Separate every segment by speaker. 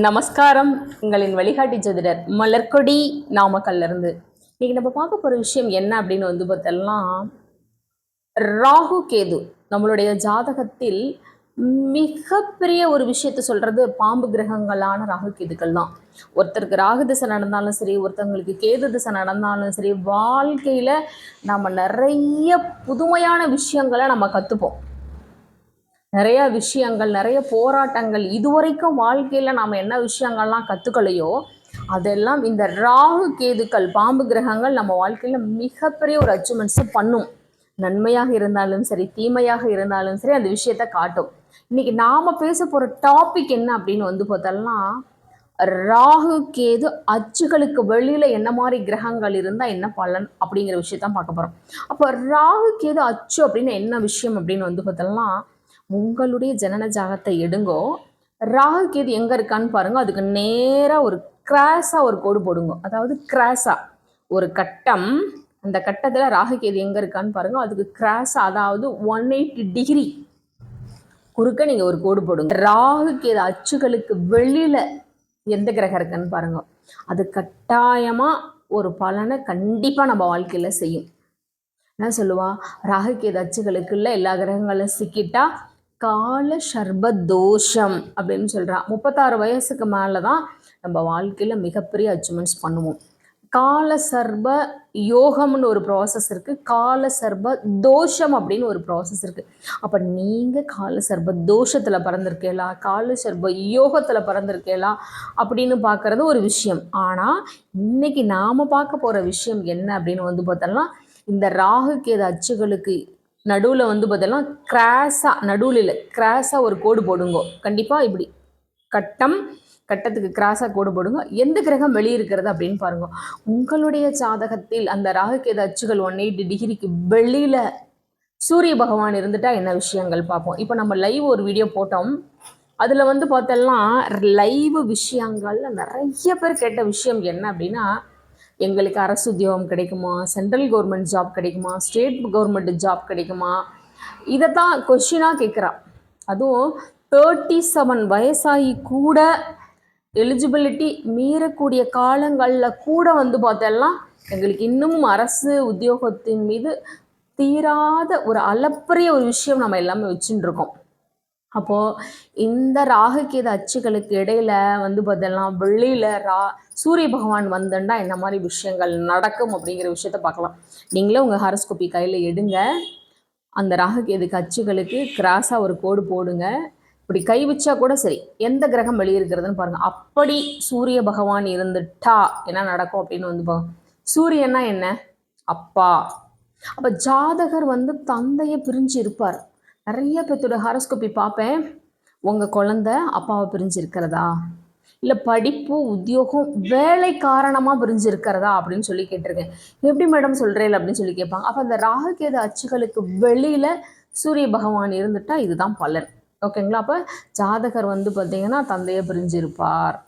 Speaker 1: நமஸ்காரம். உங்களின் வழிகாட்டி ஜோதிடர் மலர்கொடி நாமக்கல்லேருந்து. இன்றைக்கி நம்ம பார்க்க போகிற விஷயம் என்ன அப்படின்னு வந்து பார்த்தோம்னா ராகு கேது. நம்மளுடைய ஜாதகத்தில் மிகப்பெரிய ஒரு விஷயத்த சொல்கிறது பாம்பு கிரகங்களான ராகு கேதுக்கள் தான். ஒருத்தருக்கு ராகு திசை நடந்தாலும் சரி ஒருத்தவங்களுக்கு கேது திசை நடந்தாலும் சரி வாழ்க்கையில் நம்ம நிறைய புதுமையான விஷயங்களை நம்ம கற்றுப்போம் நிறைய விஷயங்கள் நிறைய போராட்டங்கள். இதுவரைக்கும் வாழ்க்கையில் நாம் என்ன விஷயங்கள்லாம் கற்றுக்கலையோ அதெல்லாம் இந்த ராகு கேதுக்கள் பாம்பு கிரகங்கள் நம்ம வாழ்க்கையில் மிகப்பெரிய ஒரு அச்சீவ்மெண்ட்ஸை பண்ணும். நன்மையாக இருந்தாலும் சரி தீமையாக இருந்தாலும் சரி அந்த விஷயத்த காட்டும். இன்னைக்கு நாம் பேச போகிற டாபிக் என்ன அப்படின்னு வந்து பார்த்தோம்னா ராகு கேது அச்சுகளுக்கு வெளியில் என்ன மாதிரி கிரகங்கள் இருந்தால் என்ன பலன் அப்படிங்கிற விஷயத்தான் பார்க்க போகிறோம் அப்போ ராகு கேது அச்சு அப்படின்னு என்ன விஷயம் அப்படின்னு வந்து பார்த்தோம்னா உங்களுடைய ஜனன ஜாகத்தை எடுங்கோ. ராகு கேது எங்கே இருக்கான்னு பாருங்க. அதுக்கு நேராக ஒரு கிராஸாக ஒரு கோடு போடுங்க. அதாவது கிராஸாக ஒரு கட்டம். அந்த கட்டத்தில் ராகு கேது எங்கே இருக்கான்னு பாருங்க. அதுக்கு கிராஸாக அதாவது ஒன் எயிட்டி டிகிரி குறுக்க நீங்கள் ஒரு கோடு போடுங்க. ராகு கேது அச்சுகளுக்கு வெளியில் எந்த கிரகம் இருக்குன்னு பாருங்க. அது கட்டாயமாக ஒரு பலனை கண்டிப்பாக நம்ம வாழ்க்கையில் செய்யும். என்ன சொல்லுவா? ராகு கேது அச்சுகளுக்குள்ள எல்லா கிரகங்களும் சிக்கிட்டா கால சர்ப தோஷம் அப்படின்னு சொல்கிறான் முப்பத்தாறு வயசுக்கு மேலே தான் நம்ம வாழ்க்கையில் மிகப்பெரிய அச்சீவ்மெண்ட்ஸ் பண்ணுவோம். கால சர்ப யோகம்னு ஒரு ப்ராசஸ் இருக்குது கால சர்ப தோஷம் அப்படின்னு ஒரு ப்ராசஸ் இருக்குது அப்போ நீங்கள் கால சர்ப தோஷத்தில் பிறந்திருக்கேலா கால சர்ப யோகத்தில் பிறந்திருக்கேலா அப்படின்னு பார்க்குறது ஒரு விஷயம். ஆனால் இன்னைக்கு நாம் பார்க்க போகிற விஷயம் என்ன அப்படின்னு வந்து பார்த்தோம்னா இந்த ராகு கேது அச்சுகளுக்கு நடுவில் வந்து பார்த்தோம்னா கிராஸாக நடுவில் இல்லை கிராஸாக ஒரு கோடு போடுங்க. கண்டிப்பாக இப்படி. கட்டம் கட்டத்துக்கு கிராஸாக கோடு போடுங்க. எந்த கிரகம் வெளியிருக்கிறது அப்படின்னு பாருங்க. உங்களுடைய ஜாதகத்தில் அந்த ராகுகேது அச்சுகள் ஒன் எயிட்டி டிகிரிக்கு வெளியில் சூரிய பகவான் இருந்துட்டா என்ன விஷயங்கள் பார்ப்போம். இப்போ நம்ம லைவ் ஒரு வீடியோ போட்டோம். அதில் வந்து பார்த்தோம்னா லைவ் விஷயங்கள்ல நிறைய பேர் கேட்ட விஷயம் என்ன அப்படின்னா எங்களுக்கு அரசு உத்தியோகம் கிடைக்குமா? சென்ட்ரல் கவர்மெண்ட் ஜாப் கிடைக்குமா? ஸ்டேட் கவர்மெண்ட் ஜாப் கிடைக்குமா? இதை தான் கொஷினாக கேட்குறா. அதுவும் தேர்ட்டி செவன் வயசாகி கூட எலிஜிபிலிட்டி மீறக்கூடிய காலங்களில் கூட வந்து பார்த்தோம்னா எங்களுக்கு இன்னும் அரசு உத்தியோகத்தின் மீது தீராத ஒரு அளப்பரிய ஒரு விஷயம் நம்ம எல்லாமே வச்சுட்டு இருக்கோம். அப்போ இந்த ராகுகேது அச்சுகளுக்கு இடையில வந்து பார்த்தோம்னா வெளியில ரா சூரிய பகவான் வந்தண்டா என்ன மாதிரி விஷயங்கள் நடக்கும் அப்படிங்கிற விஷயத்த பார்க்கலாம். நீங்களே உங்க ஹாரஸ்கோப்பி கையில எடுங்க. அந்த ராகுகேதுக்கு அச்சுகளுக்கு கிராஸா ஒரு கோடு போடுங்க. இப்படி கை வச்சா கூட சரி எந்த கிரகம் வெளியிருக்கிறதுன்னு பாருங்க. அப்படி சூரிய பகவான் இருந்துட்டா என்ன நடக்கும் அப்படின்னு வந்து பாருங்க. சூரியன்னா என்ன? அப்பா. அப்ப ஜாதகர் வந்து தந்தையை பிரிஞ்சு இருப்பார். நிறைய பேர்த்தோட ஹாரோஸ்கோப்பி பார்ப்பேன். உங்கள் குழந்த அப்பாவை பிரிஞ்சிருக்கிறதா? இல்லை படிப்பு உத்தியோகம் வேலை காரணமாக பிரிஞ்சு இருக்கிறதா அப்படின்னு சொல்லி கேட்டிருக்கேன். எப்படி மேடம் சொல்கிறேன் அப்படின்னு சொல்லி கேட்பாங்க. அப்போ அந்த ராகுகேது அச்சுகளுக்கு வெளியில் சூரிய பகவான் இருந்துட்டால் இதுதான் பலன். ஓகேங்களா? அப்போ ஜாதகர் வந்து பார்த்தீங்கன்னா தந்தையை பிரிஞ்சிருப்பார்.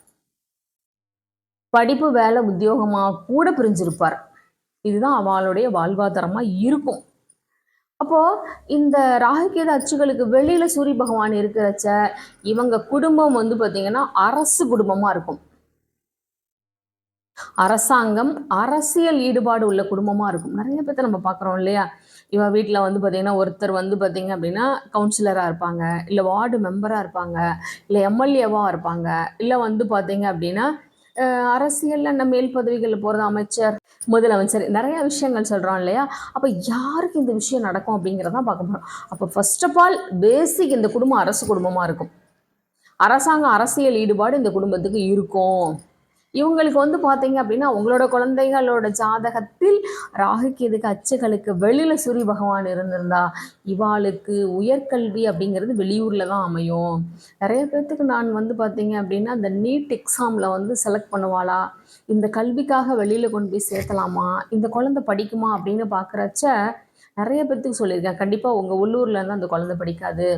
Speaker 1: படிப்பு வேலை உத்தியோகமாக கூட பிரிஞ்சிருப்பார். இதுதான் அவளுடைய வாழ்வாதாரமாக இருக்கும். அப்போ இந்த ராகுகேது அச்சுகளுக்கு வெளியில சூரிய பகவான் இருக்கிறச்ச இவங்க குடும்பம் வந்து பாத்தீங்கன்னா அரசு குடும்பமா இருக்கும். அரசாங்கம் அரசியல் ஈடுபாடு உள்ள குடும்பமா இருக்கும். நிறைய பேர்த்த நம்ம பார்க்குறோம் இல்லையா? இவன் வீட்டில் வந்து பார்த்தீங்கன்னா ஒருத்தர் வந்து பார்த்தீங்க அப்படின்னா கவுன்சிலராக இருப்பாங்க இல்லை வார்டு மெம்பராக இருப்பாங்க இல்லை எம்எல்ஏவாக இருப்பாங்க இல்லை வந்து பார்த்தீங்க அப்படின்னா அரசியலில் நம்ம மேல் பதவிகளில் போகிறது அமைச்சர் முதலமைச்சர் நிறையா விஷயங்கள் சொல்கிறோம் இல்லையா? அப்போ யாருக்கு இந்த விஷயம் நடக்கும் அப்படிங்கிறதான் பார்க்க போகிறோம் அப்போ ஃபர்ஸ்ட் ஆஃப் ஆல் பேசிக் இந்த குடும்பம் அரசு குடும்பமாக இருக்கும். அரசாங்க அரசியல் ஈடுபாடு இந்த குடும்பத்துக்கு இருக்கும். இவங்களுக்கு வந்து பார்த்தீங்க அப்படின்னா உங்களோட குழந்தைகளோட ஜாதகத்தில் ராகுகேதுக்கு அச்சுகளுக்கு வெளியில் சூரிய பகவான் இருந்திருந்தா இவாளுக்கு உயர்கல்வி அப்படிங்கிறது வெளியூரில் தான் அமையும். நிறைய பேர்த்துக்கு நான் வந்து பார்த்தீங்க அப்படின்னா இந்த நீட் எக்ஸாமில் வந்து செலக்ட் பண்ணுவாளா? இந்த கல்விக்காக வெளியில் கொண்டு போய் சேர்த்தலாமா? இந்த குழந்தை படிக்குமா அப்படின்னு பார்க்குறச்ச நிறைய பேர்த்துக்கு சொல்லியிருக்கேன். கண்டிப்பாக உங்கள் உள்ளூரில் இருந்து அந்த குழந்தை படிக்காது.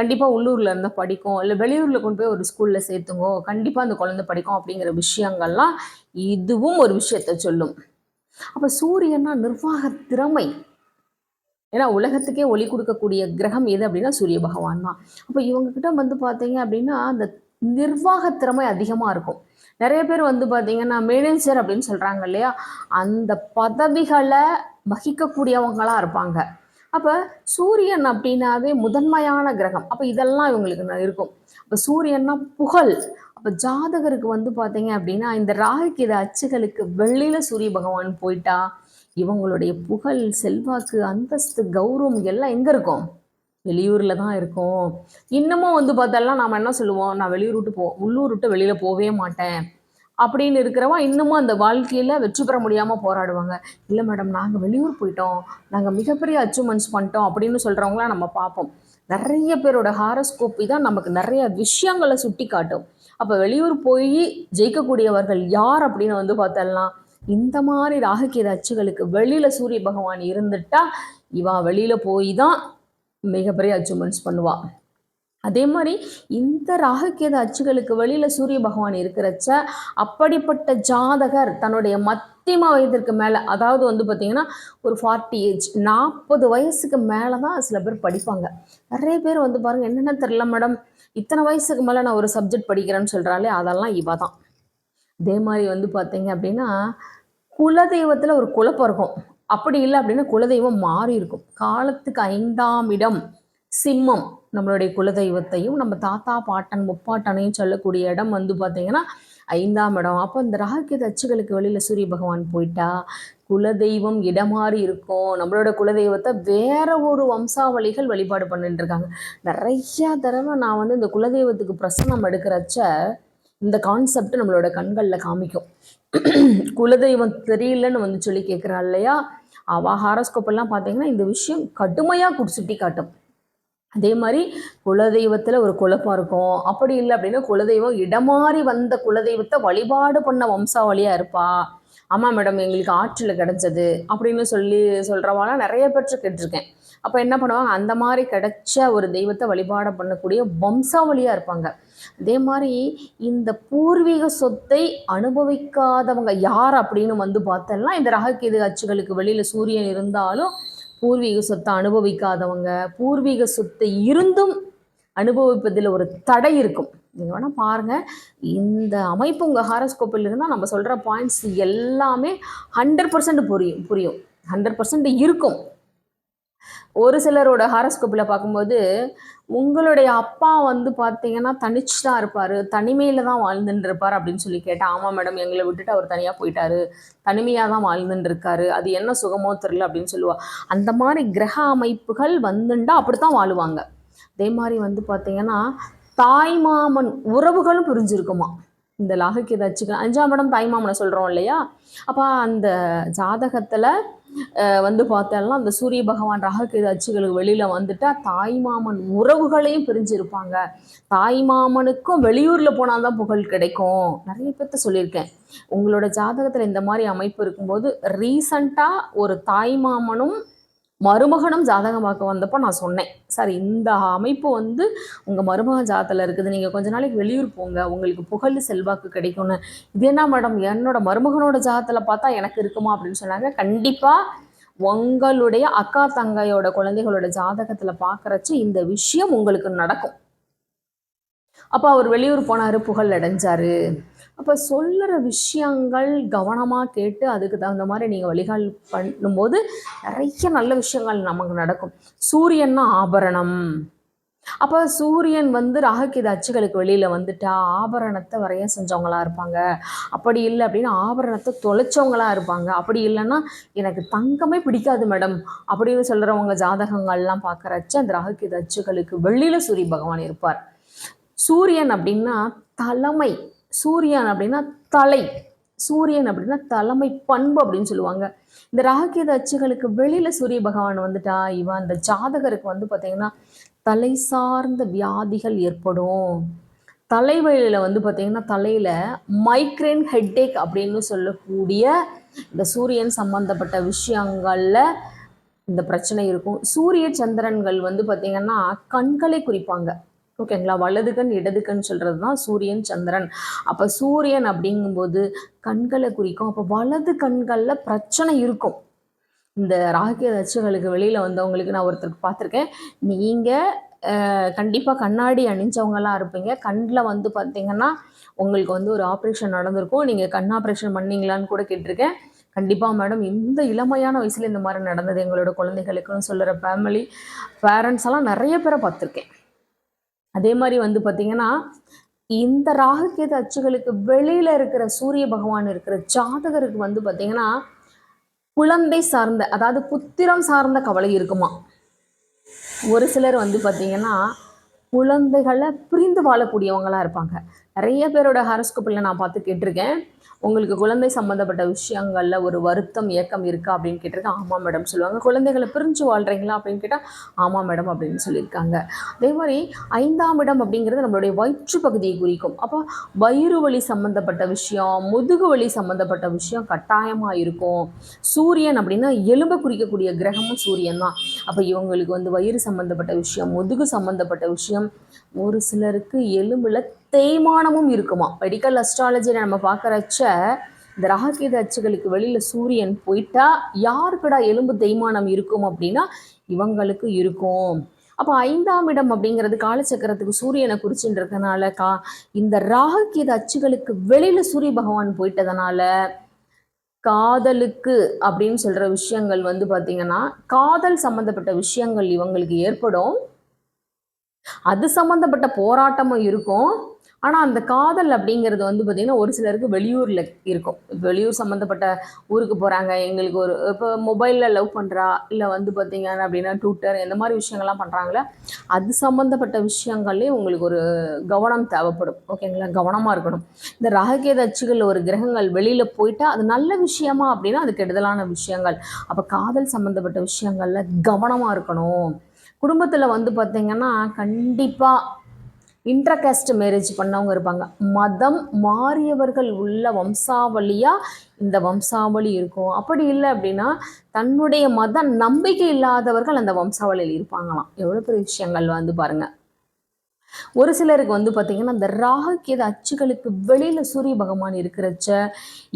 Speaker 1: கண்டிப்பாக உள்ளூரில் இருந்தால் படிக்கும். இல்லை வெளியூரில் கொண்டு போய் ஒரு ஸ்கூலில் சேர்த்துங்கோ. கண்டிப்பாக அந்த குழந்தை படிக்கும் அப்படிங்கிற விஷயங்கள்லாம் இதுவும் ஒரு விஷயத்தை சொல்லும். அப்போ சூரியன்னா நிர்வாக திறமை. ஏன்னா உலகத்துக்கே ஒளி கொடுக்கக்கூடிய கிரகம் எது அப்படின்னா சூரிய பகவான் தான். அப்போ இவங்கக்கிட்ட வந்து பார்த்தீங்க அப்படின்னா அந்த நிர்வாக திறமை அதிகமாக இருக்கும். நிறைய பேர் வந்து பார்த்தீங்கன்னா மேனேஜர் அப்படின்னு சொல்கிறாங்க இல்லையா? அந்த பதவிகளை வகிக்கக்கூடியவங்களாக இருப்பாங்க. அப்போ சூரியன் அப்படின்னாவே முதன்மையான கிரகம். அப்போ இதெல்லாம் இவங்களுக்கு இருக்கும். அப்போ சூரியன்னா புகழ். அப்போ ஜாதகருக்கு வந்து பார்த்தீங்க அப்படின்னா இந்த ராகுக்கு அச்சுகளுக்கு வெள்ளியில் சூரிய பகவான் போயிட்டா இவங்களுடைய புகழ் செல்வாக்கு அந்தஸ்து கௌரவம் எல்லாம் எங்கே இருக்கும்? வெளியூரில் தான் இருக்கும். இன்னமும் வந்து பார்த்தாலாம் நாம் என்ன சொல்லுவோம்? நான் வெளியூர் விட்டு போ உள்ளூர் விட்டு வெளியில் போகவே மாட்டேன். அப்படின்னு இருக்கிறவா இன்னமும் அந்த வாழ்க்கையில் வெற்றி பெற முடியாமல் போராடுவாங்க. இல்லை மேடம் நாங்கள் வெளியூர் போயிட்டோம். நாங்கள் மிகப்பெரிய அச்சீவ்மெண்ட்ஸ் பண்ணிட்டோம். அப்படின்னு சொல்கிறவங்களாம் நம்ம பார்ப்போம். நிறைய பேரோட ஹாரஸ்கோப்பி தான் நமக்கு நிறைய விஷயங்களை சுட்டி காட்டும். அப்போ வெளியூர் போய் ஜெயிக்கக்கூடியவர்கள் யார் அப்படின்னு வந்து பார்த்தலாம் இந்த மாதிரி ராகுகேது அச்சுகளுக்கு வெளியில் சூரிய பகவான் இருந்துட்டா இவா வெளியில் போய் தான் மிகப்பெரிய அச்சீவ்மெண்ட்ஸ் பண்ணுவாள் அதே மாதிரி இந்த ராகுகேது அச்சுகளுக்கு வெளியில் சூரிய பகவான் இருக்கிறச்ச அப்படிப்பட்ட ஜாதகர் தன்னுடைய மத்தியம வயதிற்கு மேலே அதாவது வந்து பார்த்திங்கன்னா ஒரு ஃபார்ட்டி ஏஜ் நாற்பது வயசுக்கு மேலே தான் சில பேர் படிப்பாங்க. நிறைய பேர் வந்து பாருங்கள் என்னென்ன தெரில மேடம் இத்தனை வயசுக்கு மேலே நான் ஒரு சப்ஜெக்ட் படிக்கிறேன்னு சொல்கிறாலே அதெல்லாம் இவ தான் அதே மாதிரி வந்து பார்த்தீங்க அப்படின்னா குலதெய்வத்தில் ஒரு குழப்பம் இருக்கும். அப்படி இல்லை அப்படின்னா குலதெய்வம் மாறி இருக்கும். காலத்துக்கு ஐந்தாம் இடம். சிம்மம் நம்மளுடைய குலதெய்வத்தையும் நம்ம தாத்தா பாட்டன் முப்பாட்டனையும் சொல்லக்கூடிய இடம் வந்து பார்த்தீங்கன்னா ஐந்தாம் இடம். அப்போ இந்த ராகுகேது அச்சுகளுக்கு வெளியில் சூரிய பகவான் போயிட்டா குலதெய்வம் இடமாறி இருக்கும். நம்மளோட குலதெய்வத்தை வேற ஒரு வம்சாவளிகள் வழிபாடு பண்ணிட்டு இருக்காங்க. நிறையா தடவை நான் வந்து இந்த குலதெய்வத்துக்கு பிரசனம் எடுக்கிறச்ச இந்த கான்செப்ட் நம்மளோட கண்களில் காமிக்கும். குலதெய்வம் தெரியலன்னு வந்து சொல்லி கேட்குறா இல்லையா? அவ ஹாரோஸ்கோப் எல்லாம் பார்த்தீங்கன்னா இந்த விஷயம் கடுமையாக குடிச்சுட்டி காட்டும். அதே மாதிரி குலதெய்வத்தில் ஒரு குழப்பம் இருக்கும். அப்படி இல்லை அப்படின்னா குலதெய்வம் இடமாறி வந்த குலதெய்வத்தை வழிபாடு பண்ண வம்சாவளியாக இருப்பா. ஆமாம் மேடம் எங்களுக்கு ஆற்றில் கிடைச்சது அப்படின்னு சொல்லி சொல்கிறவாலாம் நிறைய பேர் கேட்டிருக்கேன். அப்போ என்ன பண்ணுவாங்க? அந்த மாதிரி கிடைச்ச ஒரு தெய்வத்தை வழிபாடு பண்ணக்கூடிய வம்சாவளியாக இருப்பாங்க. அதே மாதிரி இந்த பூர்வீக சொத்தை அனுபவிக்காதவங்க யார் அப்படின்னு வந்து பார்த்தோம்னா இந்த ரகக்கேது அச்சுகளுக்கு வெளியில் சூரியன் இருந்தாலும் பூர்வீக சொத்தை அனுபவிக்காதவங்க பூர்வீக சொத்தை இருந்தும் அனுபவிப்பதில் ஒரு தடை இருக்கும். நீங்கள் வேணால் பாருங்கள் இந்த அமைப்பு உங்கள் ஹாரஸ்கோப்பில் இருந்தால் நம்ம சொல்கிற பாயிண்ட்ஸ் எல்லாமே ஹண்ட்ரட் பர்சன்ட் புரியும் புரியும். ஹண்ட்ரட் பர்சன்ட் இருக்கும். ஒரு சிலரோட ஹாரஸ்கோப்பில் பார்க்கும்போது உங்களுடைய அப்பா வந்து பார்த்தீங்கன்னா தனிச்சு தான் இருப்பார் தனிமையில் தான் வாழ்ந்துட்டு இருப்பார் அப்படின்னு சொல்லி கேட்டேன் ஆமாம் மேடம் எங்களை விட்டுட்டு அவர் தனியாக போயிட்டாரு தனிமையாக தான் வாழ்ந்துட்டு இருக்காரு அது என்ன சுகமோ தெரில அப்படின்னு சொல்லுவா. அந்த மாதிரி கிரக அமைப்புகள் வந்துண்டா அப்படி தான் வாழுவாங்க. அதே மாதிரி வந்து பார்த்தீங்கன்னா தாய்மாமன் உறவுகளும் புரிஞ்சிருக்குமா? இந்த லாகுக்கு ஏதாச்சும் அஞ்சாம் இடம் தாய்மாமனை சொல்கிறோம் இல்லையா? அப்போ அந்த ஜாதகத்தில் வந்து பார்த்தோம்னா அந்த சூரிய பகவான் ராகுகேது அச்சுகளுக்கு வெளியில் வந்துட்டா தாய்மாமன் உறவுகளையும் பிரிஞ்சிருப்பாங்க. தாய்மாமனுக்கும் வெளியூரில் போனால் தான் புகழ் கிடைக்கும். நிறைய பேர்த்த சொல்லியிருக்கேன். உங்களோட ஜாதகத்தில் இந்த மாதிரி அமைப்பு இருக்கும்போது ரீசண்டாக ஒரு தாய்மாமனும் மருமகனும் ஜாதகம் பார்க்க வந்தப்போ நான் சொன்னேன். சார் இந்த அமைப்பு வந்து உங்கள் மருமகன் ஜாதத்தில் இருக்குது. நீங்கள் கொஞ்ச நாளைக்கு வெளியூர் போங்க. உங்களுக்கு புகழ் செல்வாக்கு கிடைக்கும்னு. இது என்ன மேடம்? என்னோட மருமகனோட ஜாதகத்தில் பார்த்தா எனக்கு இருக்குமா? அப்படின்னு சொன்னாங்க. கண்டிப்பாக உங்களுடைய அக்கா தங்கையோட குழந்தைகளோட ஜாதகத்தில் பார்க்குறச்சு இந்த விஷயம் உங்களுக்கு நடக்கும். அப்போ அவர் வெளியூர் போனார் புகழ் அடைஞ்சாரு. அப்போ சொல்லுற விஷயங்கள் கவனமாக கேட்டு அதுக்கு தகுந்த மாதிரி நீங்கள் வழிகால் பண்ணும்போது நிறைய நல்ல விஷயங்கள் நமக்கு நடக்கும். சூரியன்னா ஆபரணம். அப்போ சூரியன் வந்து ராகுகேது அச்சுகளுக்கு வெளியில் வந்துட்டா ஆபரணத்தை வரைய செஞ்சவங்களா இருப்பாங்க. அப்படி இல்லை அப்படின்னா ஆபரணத்தை தொலைச்சவங்களா இருப்பாங்க. அப்படி இல்லைன்னா எனக்கு தங்கமே பிடிக்காது மேடம் அப்படின்னு சொல்கிறவங்க ஜாதகங்கள்லாம் பார்க்குறச்ச அந்த ராகுகேது அச்சுகளுக்கு வெளியில் சூரிய பகவான் இருப்பார். சூரியன் அப்படின்னா தலைமை. சூரியன் அப்படின்னா தலை. சூரியன் அப்படின்னா தலைமை பண்பு அப்படின்னு சொல்லுவாங்க. இந்த ராகேது அச்சுகளுக்கு வெளியில் சூரிய பகவான் வந்துட்டா இவன் அந்த ஜாதகருக்கு வந்து பார்த்தீங்கன்னா தலை சார்ந்த வியாதிகள் ஏற்படும். தலைவலியில் வந்து பார்த்தீங்கன்னா தலையில் மைக்ரேன் ஹெட்டேக் அப்படின்னு சொல்லக்கூடிய இந்த சூரியன் சம்பந்தப்பட்ட விஷயங்களில் இந்த பிரச்சனை இருக்கும். சூரிய சந்திரன்கள் வந்து பார்த்தீங்கன்னா கண்களை குறிப்பாங்க. ஓகேங்களா? வலது கண் இடது கண் சொல்கிறது தான் சூரியன் சந்திரன். அப்போ சூரியன் அப்படிங்கும்போது கண்களை குறிக்கும். அப்போ வலது கண்களில் பிரச்சனை இருக்கும். இந்த ராகிய அச்சுகளுக்கு வெளியில் வந்தவங்களுக்கு நான் ஒருத்தருக்கு பார்த்துருக்கேன். நீங்கள் கண்டிப்பாக கண்ணாடி அணிஞ்சவங்களாம் இருப்பீங்க. கண்ணில் வந்து பார்த்தீங்கன்னா உங்களுக்கு வந்து ஒரு ஆப்ரேஷன் நடந்திருக்கும். நீங்கள் கண் ஆப்ரேஷன் பண்ணீங்களான்னு கூட கேட்டிருக்கேன். கண்டிப்பாக மேடம் இந்த இளமையான வயசில் இந்த மாதிரி நடந்தது எங்களோட குழந்தைகளுக்குன்னு சொல்கிற ஃபேமிலி பேரண்ட்ஸ் எல்லாம் நிறைய பேரை பார்த்துருக்கேன். அதே மாதிரி வந்து பார்த்தீங்கன்னா இந்த ராகுகேது அச்சுகளுக்கு வெளியில் இருக்கிற சூரிய பகவான் இருக்கிற ஜாதகருக்கு வந்து பார்த்தீங்கன்னா குழந்தை சார்ந்த அதாவது புத்திரம் சார்ந்த கவலை இருக்குமா? ஒரு சிலர் வந்து பார்த்தீங்கன்னா குழந்தைகளை பிரிந்து வாழக்கூடியவங்களா இருப்பாங்க. நிறைய பேரோட ஹாரோஸ்கோப்பில் நான் பார்த்து கேட்டிருக்கேன். உங்களுக்கு குழந்தை சம்மந்தப்பட்ட விஷயங்களில் ஒரு வருத்தம் இயக்கம் இருக்கா அப்படின்னு கேட்டிருக்கேன். ஆமாம் மேடம் சொல்லுவாங்க. குழந்தைகளை பிரிஞ்சு வாழ்கிறீங்களா அப்படின்னு கேட்டால் ஆமாம் மேடம் அப்படின்னு சொல்லியிருக்காங்க. அதே மாதிரி ஐந்தாம் இடம் அப்படிங்கிறது நம்மளுடைய வயிற்று பகுதியை குறிக்கும். அப்போ வயிறு வலி சம்மந்தப்பட்ட விஷயம் முதுகு வலி சம்மந்தப்பட்ட விஷயம் கட்டாயமாக இருக்கும். சூரியன் அப்படின்னா எலும்பை குறிக்கக்கூடிய கிரகமும் சூரியன் தான். அப்போ இவங்களுக்கு வந்து வயிறு சம்மந்தப்பட்ட விஷயம் முதுகு சம்மந்தப்பட்ட விஷயம் ஒரு சிலருக்கு எலும்பில் தேய்மானமும் இருக்குமா? மெடிக்கல் அஸ்ட்ராலஜியில் நம்ம பார்க்குறச்ச இந்த ரகக்கீத அச்சுகளுக்கு வெளியில் சூரியன் போயிட்டா யாருக்குடா எலும்பு தேய்மானம் இருக்கும் அப்படின்னா இவங்களுக்கு இருக்கும். அப்போ ஐந்தாம் இடம் அப்படிங்கிறது காலச்சக்கரத்துக்கு சூரியனை குறிச்சுன்றதுனால கா இந்த ராகக்கீத அச்சுகளுக்கு வெளியில் சூரிய பகவான் போயிட்டதுனால காதலுக்கு அப்படின்னு சொல்கிற விஷயங்கள் வந்து பார்த்திங்கன்னா காதல் சம்மந்தப்பட்ட விஷயங்கள் இவங்களுக்கு ஏற்படும். அது சம்மந்தப்பட்ட போராட்டமும் இருக்கும். ஆனால் அந்த காதல் அப்படிங்கிறது வந்து பார்த்திங்கன்னா ஒரு சிலருக்கு வெளியூரில் இருக்கும். வெளியூர் சம்மந்தப்பட்ட ஊருக்கு போகிறாங்க எங்களுக்கு ஒரு இப்போ மொபைலில் லவ் பண்ணுறா இல்லை வந்து பார்த்திங்கன்னா அப்படின்னா ட்விட்டர் இந்த மாதிரி விஷயங்கள்லாம் பண்ணுறாங்களே அது சம்மந்தப்பட்ட விஷயங்கள்லேயும் உங்களுக்கு ஒரு கவனம் தேவைப்படும். ஓகேங்களா? கவனமாக இருக்கணும். இந்த ராககேத அச்சுகள் ஒரு கிரகங்கள் வெளியில் போயிட்டால் அது நல்ல விஷயமா அப்படின்னா அது கெடுதலான விஷயங்கள். அப்போ காதல் சம்மந்தப்பட்ட விஷயங்களில் கவனமாக இருக்கணும். குடும்பத்தில் வந்து பார்த்திங்கன்னா கண்டிப்பாக இன்டர்காஸ்ட் மேரேஜ் பண்ணவங்க இருப்பாங்க. மதம் மாறியவர்கள் உள்ள வம்சாவளியாக இந்த வம்சாவளி இருக்கும். அப்படி இல்லை அப்படின்னா தன்னுடைய மத நம்பிக்கை இல்லாதவர்கள் அந்த வம்சாவளியில் இருப்பாங்களாம். எவ்வளோ பெரிய விஷயங்கள் வந்து பாருங்கள் ஒரு சிலருக்கு வந்து பார்த்திங்கன்னா இந்த ராகுக்கேது அச்சுகளுக்கு வெளியில் சூரிய பகவான் இருக்கிறச்ச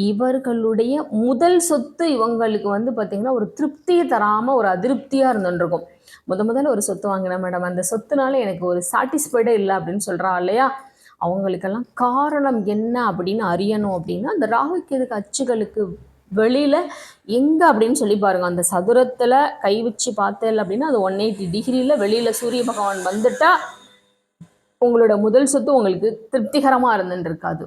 Speaker 1: இவர்களுடைய முதல் சொத்து இவங்களுக்கு வந்து பார்த்திங்கன்னா ஒரு திருப்தியை தராமல் ஒரு அதிருப்தியாக இருந்துருக்கும். முத முதல்ல ஒரு சொத்து வாங்கினேன் மேடம் அந்த சொத்துனால எனக்கு ஒரு சாட்டிஸ்ஃபைடே இல்லை அப்படின்னு சொல்கிறா இல்லையா? அவங்களுக்கெல்லாம் காரணம் என்ன அப்படின்னு அறியணும் அப்படின்னா அந்த ராகு கேதுக்கு அச்சுகளுக்கு வெளியில் எங்கே அப்படின்னு சொல்லி பாருங்க. அந்த சதுரத்தில் கை வச்சு பார்த்தேன் அப்படின்னா அது ஒன் எயிட்டி டிகிரியில் வெளியில் சூரிய பகவான் வந்துட்டால் உங்களோட முதல் சொத்து உங்களுக்கு திருப்திகரமாக இருந்துன்னு இருக்காது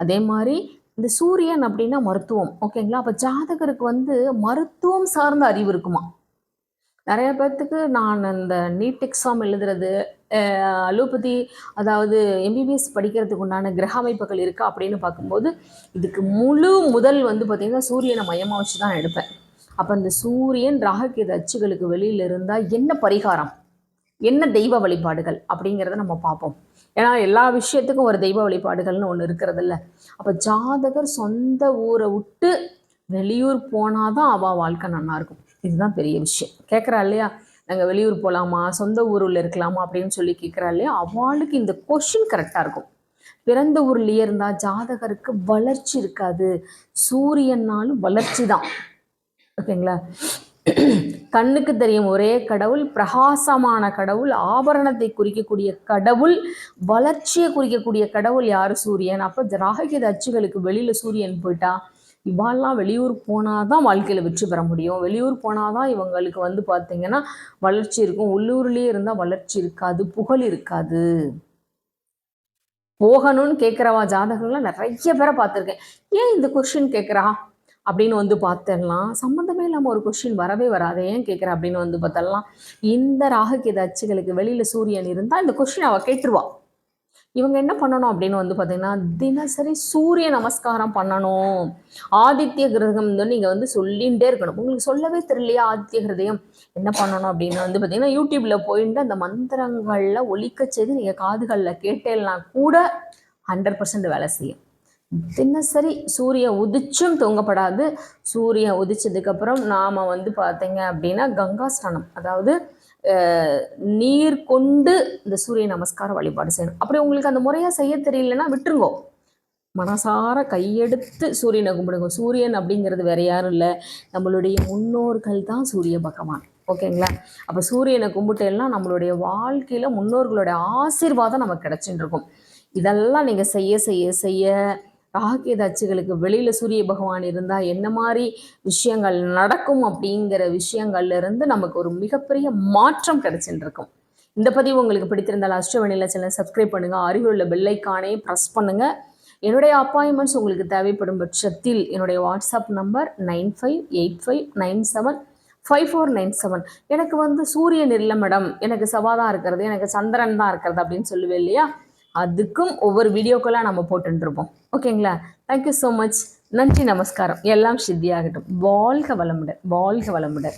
Speaker 1: அதே மாதிரி இந்த சூரியன் அப்படின்னா மருத்துவம் ஓகேங்களா? அப்போ ஜாதகருக்கு வந்து மருத்துவம் சார்ந்த அறிவு இருக்குமா? நிறைய பேர்த்துக்கு நான் இந்த நீட் எக்ஸாம் எழுதுறது அலோபதி அதாவது எம்பிபிஎஸ் படிக்கிறதுக்கு உண்டான கிரக அமைப்புகள் இருக்கா அப்படின்னு பார்க்கும்போது இதுக்கு முழு முதல் வந்து பார்த்திங்கன்னா சூரியனை மையமாக வச்சு தான் எடுப்பேன். அப்போ இந்த சூரியன் ராககேது அச்சுகளுக்கு வெளியில் இருந்தால் என்ன பரிகாரம்? என்ன தெய்வ வழிபாடுகள் அப்படிங்கிறத நம்ம பார்ப்போம். ஏன்னா எல்லா விஷயத்துக்கும் ஒரு தெய்வ வழிபாடுகள்னு ஒன்று இருக்கிறதில்ல. அப்போ ஜாதகர் சொந்த ஊரை விட்டு வெளியூர் போனாதான் அவள் வாழ்க்கை நல்லாயிருக்கும். இதுதான் பெரிய விஷயம். கேட்குறா இல்லையா? நாங்கள் வெளியூர் போகலாமா சொந்த ஊரில் இருக்கலாமா? அப்படின்னு சொல்லி கேட்குறா இல்லையா? அவளுக்கு இந்த கொஷின் கரெக்டாக இருக்கும். பிறந்த ஊர்லேயே இருந்தால் ஜாதகருக்கு வளர்ச்சி இருக்காது. சூரியன்னாலும் வளர்ச்சி தான் ஓகேங்களா? கண்ணுக்கு தெரியும் ஒரே கடவுள் பிரகாசமான கடவுள் ஆபரணத்தை குறிக்கக்கூடிய கடவுள் வளர்ச்சியை குறிக்கக்கூடிய கடவுள் யார் சூரியன்? அப்போ ராககேது அச்சுகளுக்கு வெளியில் சூரியன் போயிட்டா இவாள்லாம் வெளியூர் போனால் தான் வாழ்க்கையில் வெற்றி பெற முடியும். வெளியூர் போனால் தான் இவங்களுக்கு வந்து பார்த்திங்கன்னா வளர்ச்சி இருக்கும். உள்ளூர்லேயே இருந்தால் வளர்ச்சி இருக்காது புகழ் இருக்காது. போகணும்னு கேட்குறவா ஜாதகங்கள்லாம் நிறைய பேரை பார்த்துருக்கேன். ஏன் இந்த கொஷின் கேட்குறா அப்படின்னு வந்து பார்த்துடலாம். சம்மந்தமே இல்லாமல் ஒரு கொஷின் வரவே வராது. ஏன் கேட்குற அப்படின்னு வந்து பார்த்தரலாம் இந்த ராகுகேது அச்சுகளுக்கு வெளியில் சூரியன் இருந்தால் இந்த கொஷின் அவள் கேட்டுருவாள் இவங்க என்ன பண்ணணும் அப்படின்னு வந்து பார்த்தீங்கன்னா தினசரி சூரிய நமஸ்காரம் பண்ணணும். ஆதித்ய கிரகம் வந்து நீங்கள் வந்து சொல்லிகிட்டே இருக்கணும். உங்களுக்கு சொல்லவே தெரியலையா ஆதித்ய கிருதயம்? என்ன பண்ணணும் அப்படின்னு வந்து பார்த்தீங்கன்னா யூடியூப்பில் போயிட்டு அந்த மந்திரங்களில் ஒலிக்க செய்து நீங்கள் காதுகளில் கேட்டேன்னா கூட ஹண்ட்ரட் பர்சன்ட் வேலை செய்யும். தினசரி சூரிய உதிச்சும் தூங்கப்படாது. சூரியன் உதிச்சதுக்கப்புறம் நாம் வந்து பார்த்தீங்க அப்படின்னா கங்கா ஸ்நானம். அதாவது நீர் கொண்டு இந்த சூரிய நமஸ்கார வழிபாடு செய்யணும். அப்படி உங்களுக்கு அந்த முறையாக செய்ய தெரியலன்னா விட்டுருங்கோ. மனசார கையெடுத்து சூரியனை கும்பிடுங்க. சூரியன் அப்படிங்கிறது வேற யாரும் இல்லை. நம்மளுடைய முன்னோர்கள் தான் சூரிய பகவான். ஓகேங்களா? அப்போ சூரியனை கும்பிட்டேன்னா நம்மளுடைய வாழ்க்கையில் முன்னோர்களுடைய ஆசீர்வாதம் நமக்கு கிடச்சிட்டு இருக்கும். இதெல்லாம் நீங்கள் செய்ய செய்ய செய்ய ராகுகேது அச்சுகளுக்கு வெளியில் சூரிய பகவான் இருந்தால் என்ன மாதிரி விஷயங்கள் நடக்கும் அப்படிங்கிற விஷயங்கள்லேருந்து நமக்கு ஒரு மிகப்பெரிய மாற்றம் கிடைச்சிட்டு இருக்கும் இந்த பதிவு உங்களுக்கு பிடித்திருந்தால் அஷ்டவணியில் சேனல் சப்ஸ்கிரைப் பண்ணுங்கள் அருகில் உள்ள பெல்லைக்கானே ப்ரெஸ் பண்ணுங்கள் என்னுடைய அப்பாயின்மெண்ட்ஸ் உங்களுக்கு தேவைப்படும் பட்சத்தில் என்னுடைய WhatsApp number nine five eight five nine seven five four nine seven. எனக்கு வந்து சூரியன் இல்லை மேடம் எனக்கு செவ்வாய் இருக்கிறது. எனக்கு சந்திரன் தான் இருக்கிறது அப்படின்னு சொல்லுவேன் இல்லையா? அதுக்கும் ஒவ்வொரு வீடியோக்கெல்லாம் நம்ம போட்டுருப்போம் ஓகேங்களா? தேங்க்யூ ஸோ மச் நன்றி நமஸ்காரம். எல்லாம் சித்தியாகட்டும். வாழ்க வளமுடன் வாழ்க வளமுடன்.